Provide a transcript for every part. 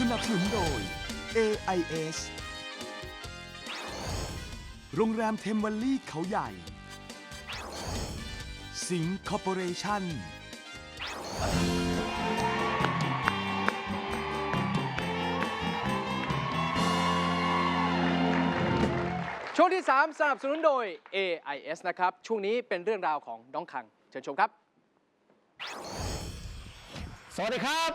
สนับสนุนโดย AIS โรงแรมเทมวัลลี่เขาใหญ่ สิงคอร์ปอเรชั่น ช่วงที่ 3 สนับสนุนโดย AIS นะครับ ช่วงนี้เป็นเรื่องราวของน้องคัง เชิญชมครับ สวัสดีครับ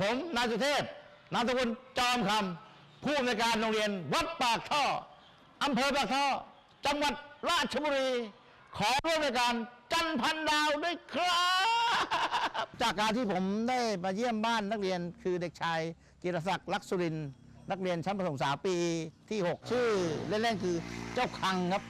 ผมนายสุเทพ นามสกุลจอมคำผู้อำนวยการโรงเรียน วัดปากท่ออำเภอปากท่อ จังหวัดราชบุรี ขอร่วมในการจันทร์พันดาวด้วยครับ จากการที่ผมได้มาเยี่ยมบ้านนักเรียนคือเด็กชายจิรศักดิ์ลักษุริน นักเรียนชั้นประถมศึกษาปีที่ 6 ชื่อเล่นๆคือเจ้าคังครับ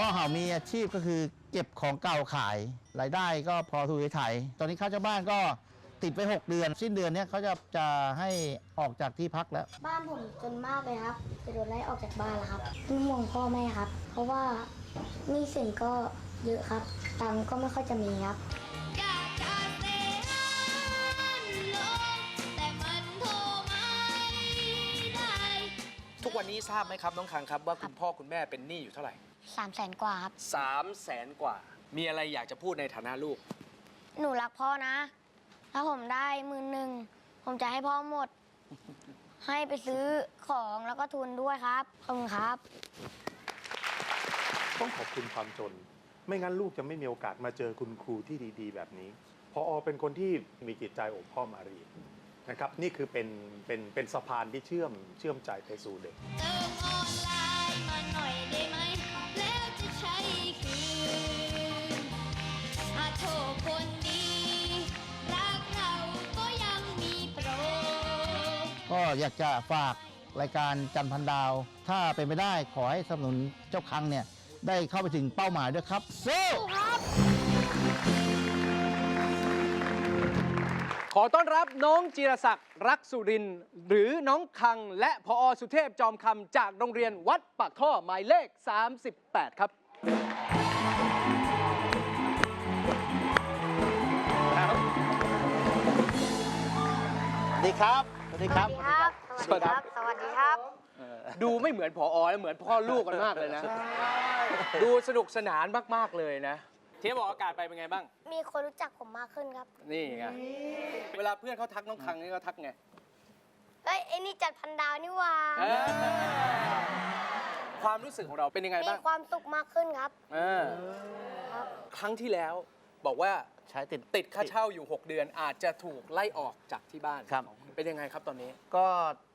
พ่อเขามีอาชีพก็คือเก็บของเก่าขายรายได้ก็พอทุนไถ่ายตอนนี้ค่าเช่าบ้านก็ติดไป 6 เดือน สิ้นเดือนเนี้ยเขาจะจะให้ออกจากที่พักแล้ว บ้านผมจนมากเลยครับ จะโดนไล่ออกจากบ้านแล้วครับเป็นห่วงพ่อแม่ครับ เพราะว่าหนี้สินก็เยอะครับ ตังค์ก็ไม่ค่อยจะมีครับ อยากจะเซฮันโลแต่มันโทรไม่ได้ ทุกวันนี้ทราบไหมครับน้องคังครับว่าคุณพ่อคุณแม่เป็นหนี้อยู่เท่าไหร่ สามแสนกว่าครับ3 0 0แสนกว่า มีอะไรอยากจะพูดในฐานะลูก หนูรักพ่อนะ ถ้าผมได้หมื่นหนึ่ง ผมจะให้พ่อหมด ให้ไปซื้อของแล้วก็ทุนด้วยครับ ขอบคุณครับ ต้องขอบคุณความจน ไม่งั้นลูกจะไม่มีโอกาสมาเจอคุณครูที่ดีๆ แบบนี้ พออเป็นคนที่มีจิตใจโอบพ่อมารีนะครับ นี่คือเป็นเป็นเป็นสะพานที่เชื่อมเชื่อมใจไปสู่เด็ก เติมออนไลน์มาหน่อยได้ไหมแล้วจะ อยากจะฝากรายการจันทร์พันดาว ถ้าเป็นไปได้ขอให้สนับสนุนเจ้าคังเนี่ย ได้เข้าไปถึงเป้าหมายด้วยครับสู้ขอต้อนรับน้องจิรศักดิ์รักสุรินทร์หรือน้องคังและพอสุเทพจอมคำจากโรงเรียนวัดปากท่อหมายเลข 38 ครับสวัสดีครับ สวัสดีครับ สวัสดีครับ สวัสดีครับ ดูไม่เหมือนผออเหมือนพ่อลูกกันมากเลยนะ ดูสนุกสนานมาก ๆ เลยนะ เทียบออกอากาศไปเป็นไงบ้าง มีคนรู้จักผมมากขึ้นครับ นี่ไง เวลาเพื่อนเขาทักน้องคังนี่เขาทักไงเฮ้ยไอ้นี่จัดพันดาวนี่หว่าเออความรู้สึกของเราเป็นยังไงมีบ้างความสุขมากขึ้นครับ เออครับ ครั้งที่แล้วบอกว่า ใช้ติดติดค่าเช่าอยู่ 6 เดือนอาจจะถูกไล่ออกจากที่บ้าน ครับ เป็นยังไงครับตอนนี้ ก็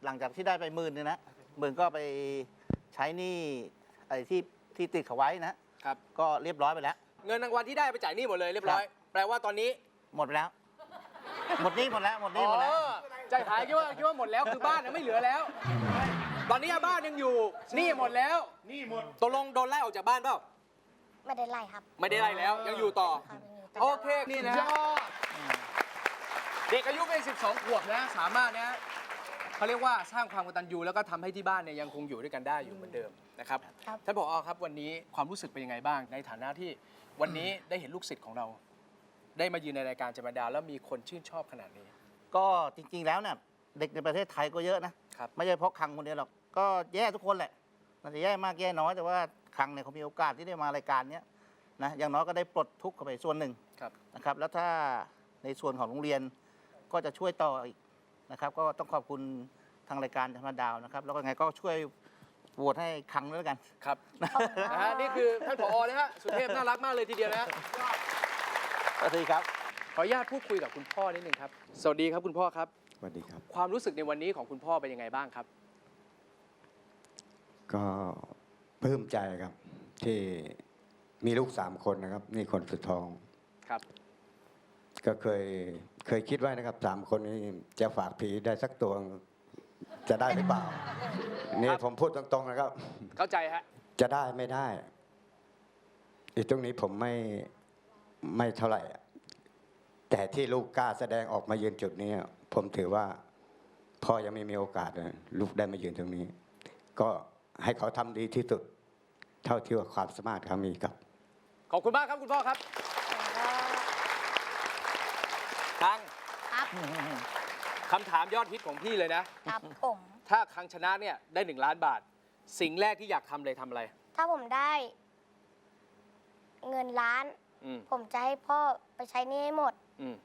หลังจากที่ได้ไปหมื่นเนี่ยนะหมื่นก็ไปใช้หนี่ไอ้ที่ที่ติดเขาไว้นะครับ ก็เรียบร้อยไปแล้ว เงินรางวัลที่ได้ไปจ่ายหนี้หมดเลยเรียบร้อยครับแปลว่าตอนนี้หมดไปแล้ว หมดหนี้หมดแล้วหมดหนี้หมดแล้ว อ๋อใจหายคิดว่าคิดว่าหมดแล้วคือบ้านน่ะไม่เหลือแล้ว ตอนนี้บ้านยังอยู่หนี้หมดแล้วหนี้หมดตกลงโดนไล่ออกจากบ้านเปล่าไม่ได้ไล่ครับไม่ได้ไล่แล้วยังอยู่ต่อ ครับยังอยู่ต่โอเคนี่นะ เด็กอายุเพียง12 ขวบนะ สามารถนะเขาเรียกว่าสร้างความกตัญญูแล้วก็ทำให้ที่บ้านเนี่ยยังคงอยู่ด้วยกันได้อยู่เหมือนเดิมนะครับครับ ท่านผอครับวันนี้ความรู้สึกเป็นยังไงบ้าง ในฐานะที่วันนี้ได้เห็นลูกศิษย์ของเรา ได้มายืนในรายการจำดาแล้วมีคนชื่นชอบขนาดนี้ ก็จริงๆแล้วเนี่ยเด็กในประเทศไทยก็เยอะนะครับ ไม่ใช่เพราะคังคนเดียวหรอกก็แย่ทุกคนแหละมันจะแย่มากแย่น้อยแต่ว่าคังเนี่ยเขามีโอกาสที่ได้มารายการเนี้ยนะอย่างน้อยก็ได้ปลดทุกข์เข้าไปส่วนหนึ่งครับนะครับแล้วถ้าในส่วนของโรงเรียน ก็จะช่วยต่ออีกนะครับ ก็ต้องขอบคุณทางรายการธรรมดาวนะครับ แล้วก็ไงก็ช่วยโหวตให้คังด้วยแล้วกัน ครับนะฮะนี่คือท่านผอนะฮะสุเทพน่ารักมากเลยทีเดียวนะฮะสวัสดีครับ ขออนุญาตพูดคุยกับคุณพ่อนิดนึงครับ สวัสดีครับคุณพ่อครับ สวัสดีครับ ความรู้สึกในวันนี้ของคุณพ่อเป็นยังไงบ้างครับ ก็ปลื้มใจครับ ที่มีลูกสามคนนะครับ นี่คนสุดท้องครับ ก็เคย เคยคิดไว้นะครับสามคนนี้จะฝากผีได้สักตัวจะได้หรือเปล่า นี่ผมพูดตรงๆนะครับ เข้าใจฮะ จะได้ไม่ได้ อีกตรงนี้ผมไม่ไม่เท่าไหร่อะแต่ที่ลูกกล้าแสดงออกมายืนจุดนี้ ผมถือว่าพ่อยังไม่มีโอกาสเลยลูกได้มายืนตรงนี้ ก็ให้เขาทำดีที่สุด เท่าที่ว่าความสามารถเขามีครับ ขอบคุณมากครับคุณพ่อครับ คังครับคำถามยอดฮิตของพี่เลยนะ ครับผม ถ้าคังชนะเนี่ยได้หนึ่งล้านบาท สิ่งแรกที่อยากทำเลยทำอะไร ถ้าผมได้ เงินล้าน อืมผมจะให้พ่อไปใช้หนี้ให้หมด อืม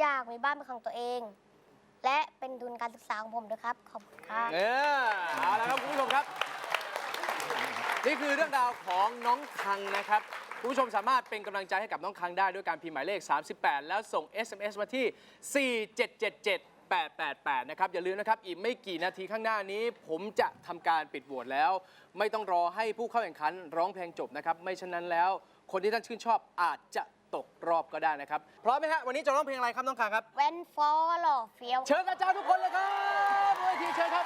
อยากมีบ้านเป็นของตัวเอง และเป็นทุนการศึกษาของผมด้วยครับ ขอบคุณครับ เออเอาละครับคุณผู้ชมครับ นี่คือเรื่องราวของน้องคังนะครับ คุณผู้ชมสามารถเป็นกำลังใจให้กับน้องคังได้ด้วยการพิมพ์หมายเลข 38 แล้วส่ง SMS มาที่ 4777888 นะครับ อย่าลืมนะครับ อีกไม่กี่นาทีข้างหน้านี้ ผมจะทำการปิดโหวตแล้ว ไม่ต้องรอให้ผู้เข้าแข่งขันร้องเพลงจบนะครับ ไม่เช่นนั้นแล้ว คนที่ท่านชื่นชอบอาจจะตกรอบก็ได้นะครับ พร้อมไหมฮะ วันนี้จะร้องเพลงอะไรครับน้องคังครับแว่นฟอหล่อเฟี้ยว เชิญอาจารย์ทุกคนเลยครับเวทีเชิญครับ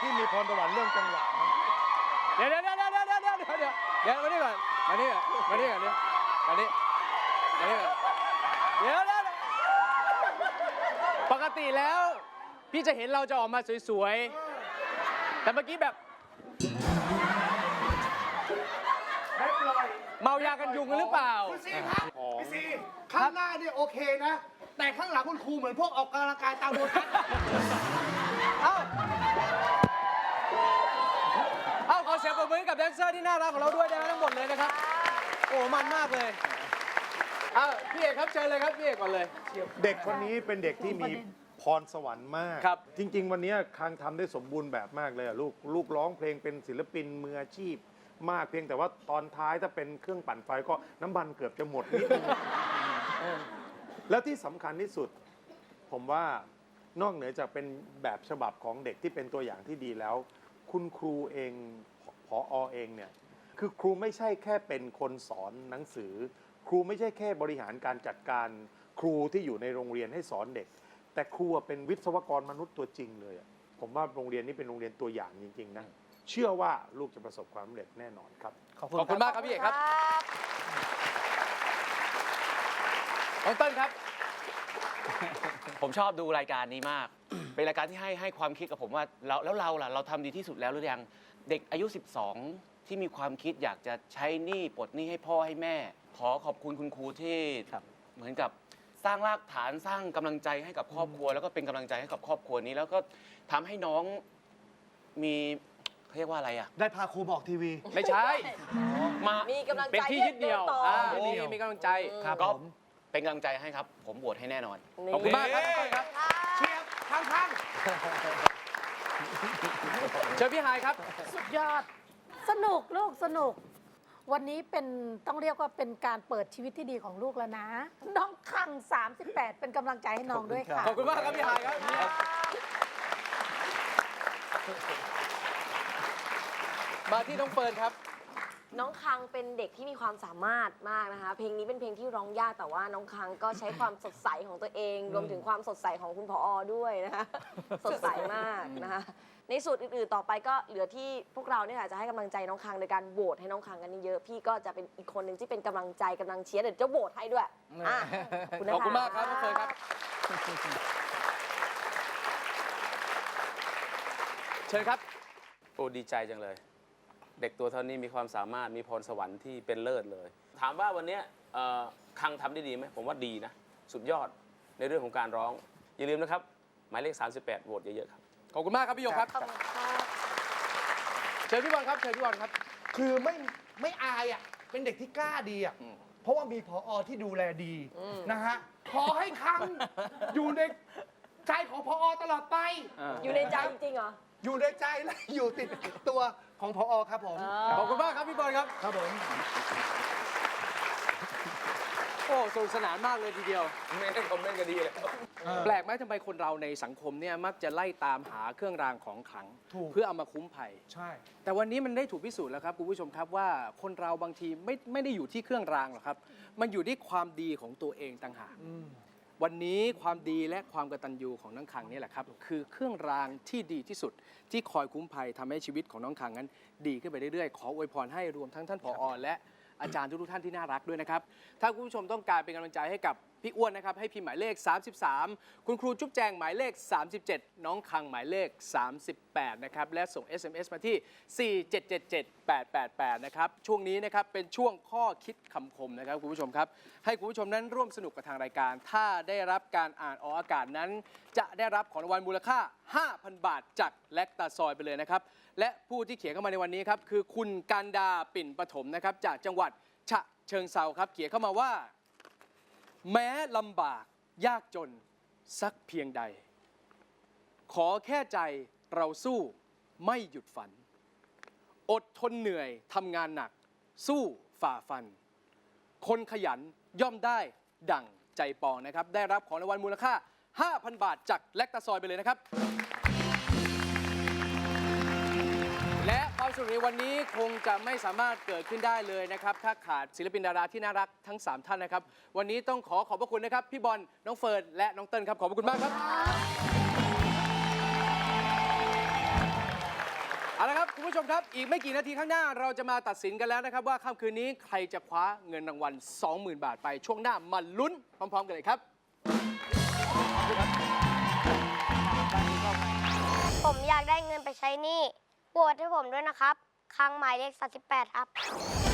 ที่มีพรสวรรค์เรื่องจังหวะนะเดี๋ยวเดี๋ยวเดี๋ยวเดี๋ยวเดี๋ยวเดี๋ยวเดี๋ยวเดี๋ยวเดี๋ยวมานี่ก่อนมานี่ก่อนมานี่ก่อนเดี๋ยมานี่มานี่ก่อนเดี๋ยวเดี๋ยวเดี๋ยวปกติแล้ว พี่จะเห็นเราจะออกมาสวยๆ แต่เมื่อกี้แบบเมายากันยุงกันหรือเปล่าพี่ซีครับพี่ซีข้างหน้าเนี่ยโอเคนะ แต่ข้างหลังคุณครูเหมือนพวกออกกำลังกายตามโบทัศน์เอ้าเอ้า สียงปรบมือให้กับแดนเซอร์ที่น่ารักของเราด้วยนะทั้งหมดเลยนะครับ โอ้มันมากเลยเอ้าพี่เอกครับเชิญเลยครับพี่เอกก่อนเลย เด็กคนนี้เป็นเด็กที่มีพรสวรรค์มาก ครับ จริง ๆ วันนี้คังทำได้สมบูรณ์แบบมากเลยอะลูกลูกร้องเพลงเป็นศิลปินมืออาชีพ มากเพียงแต่ว่าตอนท้ายถ้าเป็นเครื่องปั่นไฟก็น้ำมันเกือบจะหมดนิดนึงเออแล้วที่สำคัญที่สุด ผมว่านอกเหนือจากเป็นแบบฉบับของเด็กที่เป็นตัวอย่างที่ดีแล้ว คุณครูเอง พออเองเนี่ยคือครูไม่ใช่แค่เป็นคนสอนหนังสือ ครูไม่ใช่แค่บริหารการจัดการครูที่อยู่ในโรงเรียนให้สอนเด็ก แต่ครูอะเป็นวิศวกรมนุษย์ตัวจริงเลยอะผมว่าโรงเรียนนี้เป็นโรงเรียนตัวอย่างจริงๆนะเชื่อว่าลูกจะประสบความสำเร็จแน่นอนครับขอบคุณมากครับพี่เอกครับน้องเติ้ลครับ ผมชอบดูรายการนี้มาก เป็นรายการที่ให้ให้ความคิดกับผมว่าแล้วแล้วเราล่ะเราทำดีที่สุดแล้วหรือยังเด็กอายุ 12 ที่มีความคิดอยากจะใช้หนี้ปลดหนี้ให้พ่อให้แม่ ขอขอบคุณคุณครูที่เหมือนกับสร้างรากฐานสร้างกำลังใจให้กับครอบครัว แล้วก็เป็นกำลังใจให้กับครอบครัวนี้ แล้วก็ทำให้น้องมีเขาเรียกว่าอะไรอะ ได้พาครูบอกทีวี ไม่ใช่ มามีกำลังใจเป็นที่ยึดเหนี่ยวต่ออ่ายึดเหนี่นี่ยวมีกำลังใจครับก็เป็นกำลังใจให้ครับ ผมโหวตให้แน่นอน ขอบคุณมากครับน้องเติ้ลครับเชียร์ ข้างเชิญพี่ฮายครับ สุดยอด สนุกลูกสนุก วันนี้เป็นต้องเรียกว่าเป็นการเปิดชีวิตที่ดีของลูกแล้วนะ น้องคัง 38 เป็นกำลังใจให้น้องด้วยค่ะ ขอบคุณมากครับพี่ฮายครับ มาที่น้องเฟิร์นครับ น้องคังเป็นเด็กที่มีความสามารถมากนะคะ เพลงนี้เป็นเพลงที่ร้องยากแต่ว่าน้องคังก็ใช้ความสดใสของตัวเอง รวมถึงความสดใสของคุณพออด้วยนะคะสดใสมากนะคะ ในส่วนอื่นๆต่อไปก็เหลือที่พวกเราเนี่ยค่ะจะให้กำลังใจน้องคังโดยการโหวตให้น้องคังกันเยอะๆพี่ก็จะเป็นอีกคนหนึ่งที่เป็นกำลังใจกำลังเชียร์เดี๋ยวจะโหวตให้ด้วยอะขอบคุณนะขอบคุณะมากครับน้องเฟิร์นครับ เชิญครับ โอ้ดีใจจังเลย เด็กตัวเท่านี้มีความสามารถมีพรสวรรค์ที่เป็นเลิศเลย ถามว่าวันเนี้ยเอ่อคังทำได้ดีไหมผมว่าดีนะ สุดยอดในเรื่องของการร้อง อย่าลืมนะครับ หมายเลข 38โหวตเยอะๆครับ ขอบคุณมากครับพี่หยกครับ เชิญพี่บอลครับเชิญพี่บอลครับๆคือไม่ไม่อายอะเป็นเด็กที่กล้าดีอะเพราะว่ามีพออที่ดูแลดีนะฮะขอให้คังอยู่ในใจของพออตลอดไป อยู่ในใจจริงๆเหรอ อยู่ในใจและอยู่ติดกับตัวของพออครับผมขอบคุณมากครับพี่บอลครับ ครับผม โอ้สนุกสนานมากเลยทีเดียว ไม่ได้คอมเมนต์ก็ดีเลยแปลกไหมทำไมคนเราในสังคมเนี่ยมักจะไล่ตามหาเครื่องรางของขลัง ถูก เพื่อเอามาคุ้มภัย ใช่ แต่วันนี้มันได้ถูกพิสูจน์แล้วครับคุณผู้ชมครับว่าคนเราบางทีไม่ไม่ได้อยู่ที่เครื่องรางหรอกครับ มันอยู่ที่ความดีของตัวเองต่างหาก วันนี้ความดีและความกตัญญูของน้องคังนี่แหละครับ คือเครื่องรางที่ดีที่สุด ที่คอยคุ้มภัยทำให้ชีวิตของน้องคังนั้น ดีขึ้นไปเรื่อยๆ ขออวยพรให้รวมทั้งท่านผอและอาจารย์ทุกๆท่านที่น่ารักด้วยนะครับ ถ้าคุณผู้ชมต้องการเป็นกำลังใจให้กับ พี่อ้วนนะครับให้พิมพ์หมายเลข 33 คุณครูจุ๊บแจงหมายเลข 37 น้องคังหมายเลข 38 นะครับ และส่ง SMS มาที่ 4777888 นะครับ ช่วงนี้นะครับเป็นช่วงข้อคิดคำคมนะครับคุณผู้ชมครับ ให้คุณผู้ชมนั้นร่วมสนุกกับทางรายการ ถ้าได้รับการอ่านออกอากาศนั้น จะได้รับของรางวัลมูลค่า 5,000 บาทจากแลคตาซอยไปเลยนะครับ และผู้ที่เขียนเข้ามาในวันนี้ครับคือคุณการดาปิ่นปฐมนะครับจากจังหวัดฉะเชิงเซาครับเขียนเข้ามาว่า แม้ลำบากยากจนสักเพียงใด ขอแค่ใจเราสู้ไม่หยุดฝัน อดทนเหนื่อยทำงานหนัก สู้ฝ่าฟัน คนขยันย่อมได้ดั่งใจปองนะครับ ได้รับของรางวัลมูลค่า 5,000 บาทจากแลคตาซอยไปเลยนะครับ สนุกในวันนี้คงจะไม่สามารถเกิดขึ้นได้เลยนะครับ ถ้าขาดศิลปินดาราที่น่ารักทั้ง 3 ท่านนะครับ วันนี้ต้องขอขอบพระคุณนะครับ พี่บอลน้องเฟิร์นและน้องเติ้ลครับ ขอบพระคุณมากครับเอาละครับคุณผู้ชมครับ อีกไม่กี่นาทีข้างหน้าเราจะมาตัดสินกันแล้วนะครับ ว่าค่ำคืนนี้ใครจะคว้าเงินรางวัล 20,000 บาทไปช่วงหน้ามาลุ้นพร้อม ๆ กันเลยครับ ผมอยากได้เงินไปใช้หนี้ โหวตให้ผมด้วยนะครับ ครั้งหมายเลข38ครับ